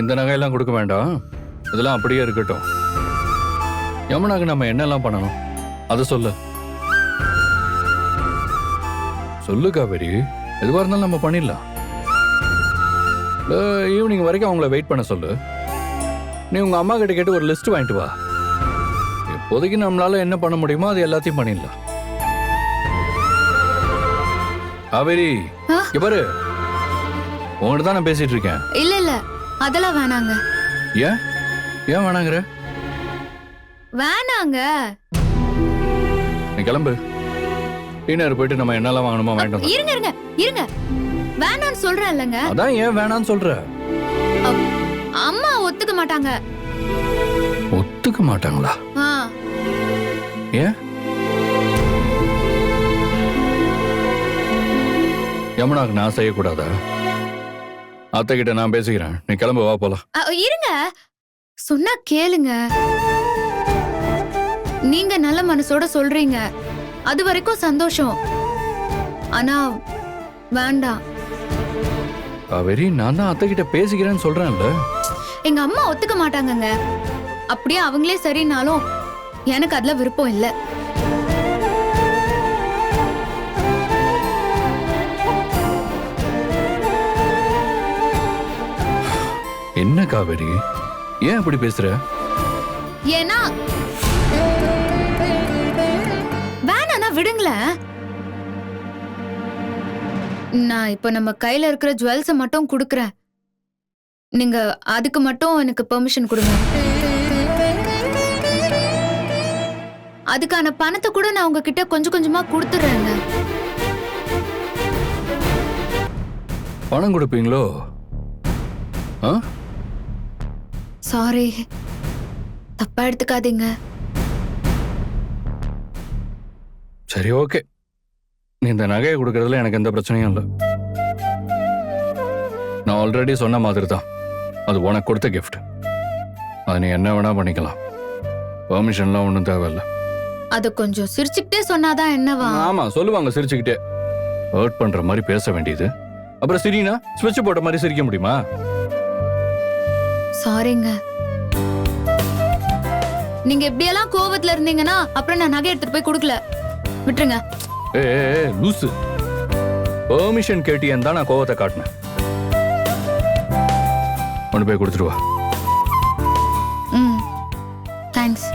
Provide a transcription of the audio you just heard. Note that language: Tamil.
இந்த நகையெல்லாம் கொடுக்க வேண்டாம். இதெல்லாம் அப்படியே இருக்கட்டும். யமுனாக்கு நம்ம என்னெல்லாம் பண்ணணும்? அதை சொல்லு. சொல்லு காவேரி. எதுவாக இருந்தாலும் நம்ம பண்ணிடலாம். ஈவினிங் வரைக்கும் அவங்கள வெயிட் பண்ண சொல்லு. நீ உங்க அம்மா கிட்ட கேட்டு ஒரு லிஸ்ட் வாங்கிட்டு வா. இப்போதைக்கு நம்மளால என்ன பண்ண முடியுமோ அது எல்லாத்தையும் பண்ணிடலாம். காவேரி பாரு. உங்ககிட்ட தான் நான் பேசிட்டு இருக்கேன். இல்ல இல்ல. அதெல்லாம் வேணாங்க. ஏன் ஏன் வேணாங்கிற? வேணாங்க. நீ கிளம்பு. டீனர் போயிட்டு நம்ம என்னெல்லாம் வாங்கணுமோ வேண்டாம் இருங்க இருங்க இருங்க. வேணான்னு சொல்றேன் இல்லைங்க அதான் ஏன் வேணாம்னு சொல்ற? அம்மா ஒத்துக்க மாட்டாங்க. ஒத்துக்க மாட்டாங்களா? ஆ. ஏன் யமுனாக்கு நான் செய்யக்கூடாதா? அத்தை கிட்ட நான் பேசிக்கிறேன். நீ கிளம்பு வா போலாம். அ, இருங்க. சொன்னா கேளுங்க. நீங்க நல்ல மனசோட சொல்றீங்க. அது வரைக்கும் சந்தோஷம். ஆனா வேண்டாம். காவேரி நான் தான் அத்தை கிட்ட பேசிக்கிறேன்னு சொல்றேன்ல. எங்க அம்மா ஒத்துக்க மாட்டாங்கங்க. அப்படியே அவங்களே சரினாலும் எனக்கு அதுல விருப்பம் இல்ல. என்ன காவேரி? ஏன் அப்படி பேசுற? ஏன்னா வேணாண்ணா விடுங்களேன். நான் இப்ப நம்ம கையில இருக்கிற ஜுவல்ஸ மட்டும் கொடுக்கறேன். நீங்க அதுக்கு மட்டும் எனக்கு பெர்மிஷன் கொடுங்க. அதுக்கான பணத்தை கூட நான் உங்ககிட்ட கொஞ்சம் கொஞ்சமா கொடுத்துட்றேங்க. பணம் கொடுப்பீங்களோ? ஆ? சாரி தப்பா எடுத்துக்காதீங்க. சரி ஓகே. நீ இந்த நகையை கொடுக்கறதுல எனக்கு எந்த பிரச்சனையும் இல்லை. நான் ஆல்ரெடி சொன்ன மாதிரி தான் அது உனக்கு கொடுத்த gift. அது நீ என்ன வேணா பண்ணிக்கலாம். பெர்மிஷன்லாம் ஒன்றும் தேவையில்ல. அது கொஞ்சம் சிரிச்சுக்கிட்டே சொன்னாதான் என்னவா? ஆமா சொல்லுவாங்க சிரிச்சுக்கிட்டே. ஹர்ட் பண்ற மாதிரி பேச வேண்டியது. அப்புறம் சிரினா ஸ்விட்ச் போட்ட மாதிரி சிரிக்க முடியுமா? சாரிங்க நீங்க இப்படியெல்லாம் கோவத்துல இருந்தீங்கன்னா அப்புறம் நான் நகை எடுத்துட்டு போய் கொடுக்கல. விட்டுருங்க. ஏ லூசு. பெர்மிஷன் கேட்டியன் தான் நான் கோவத்தை காட்டினேன். கொண்டு போய் கொடுத்துருவா ம். தேங்க்ஸ்